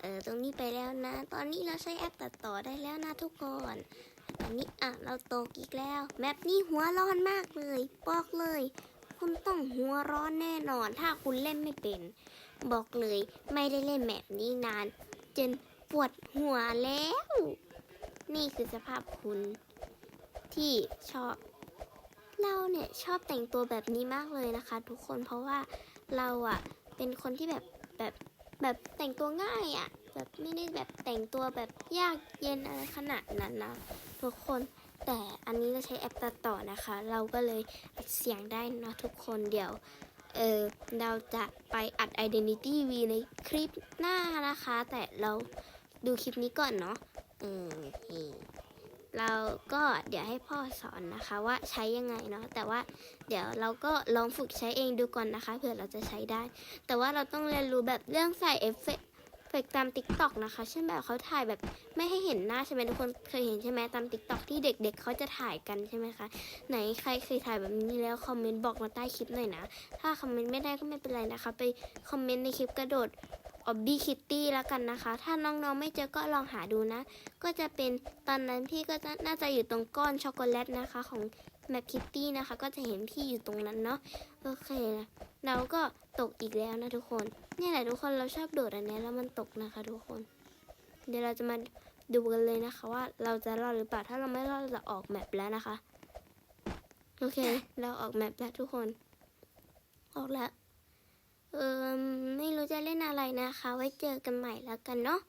เออตรงนี้ไปแล้วนะ ตอนนี้เราใช้แอปตัดต่อได้แล้วนะทุกคนอันนี้อะเราตกอีกแล้ว แมปนี้หัวร้อนมากเลยบอกเลย คุณต้องหัวร้อนแน่นอน ถ้าคุณเล่นไม่เป็น บอกเลยไม่ได้เล่นแมปนี้นาน จนปวดหัวแล้ว นี่คือสภาพคุณที่ชอบเราเนี่ยชอบแต่งตัวแบบนี้มากเลยนะคะ ทุกคนเพราะว่าเราอะเป็นคนที่แบบแบบ แบบแต่งตัวง่ายอะแบบไม่ได้แบบแต่งตัวแบบยากเย็นอะไรขนาดนั้นนะทุกคนแต่อันนี้เราใช้แอปตัดต่อนะคะ เราก็เลยอัดเสียงได้นะทุกคนเดี๋ยวเออเราจะไปอัด Identity V ในคลิปหน้านะคะ แต่เราดูคลิปนี้ก่อนเนาะออโอ เราก็เดี๋ยวให้พ่อสอนนะคะว่าใช้ยังไงเนาะแต่ว่าเดี๋ยวเราก็ลองฝึกใช้เองดูก่อนนะคะเผื่อเราจะใช้ได้ แต่ว่าเราต้องเรียนรู้แบบเรื่องใส่เอฟเฟกต์เฟกตาม t ิ k t o k นะคะเช่นแบบเขาถ่ายแบบไม่ให้เห็นหน้าใช่ไหมทุกคนเคยเห็นใช่ไหมตาม t ิ k t o k ที่เด็กๆเขาจะถ่ายกันใช่ไหมคะไหนใครเคยถ่ายแบบนี้แล้วคอมเมนต์บอกมาใต้คลิปหน่อยนะ ถ้าคอมเมนต์ไม่ได้ก็ไม่เป็นไรนะคะ ไปคอมเมนต์ในคลิปกระโดด ออบบี้คิตตี้แล้วกันนะคะ ถ้าน้องๆไม่เจอก็ลองหาดูนะ ก็จะเป็นตอนนั้นพี่ก็น่าจะอยู่ตรงก้อนช็อกโกแลตนะคะของแม p คิตตี้นะคะ ก็จะเห็นพี่อยู่ตรงนั้นเนาะโอเค เราก็ตกอีกแล้วนะทุกคนนี่แหละทุกคนเราชอบโดดอันนี้แล้วมันตกนะคะ ทุกคน เดี๋ยวเราจะมาดูกันเลยนะคะว่าเราจะรอดหรือเปล่าถ้าเราไม่รอดเราจะออกแมปแล้วนะคะ โอเค เราออกแมปแล้วทุกคน ออกแล้ว เออไม่รู้จะเล่นอะไรนะคะ ไว้เจอกันใหม่แล้วกันเนาะ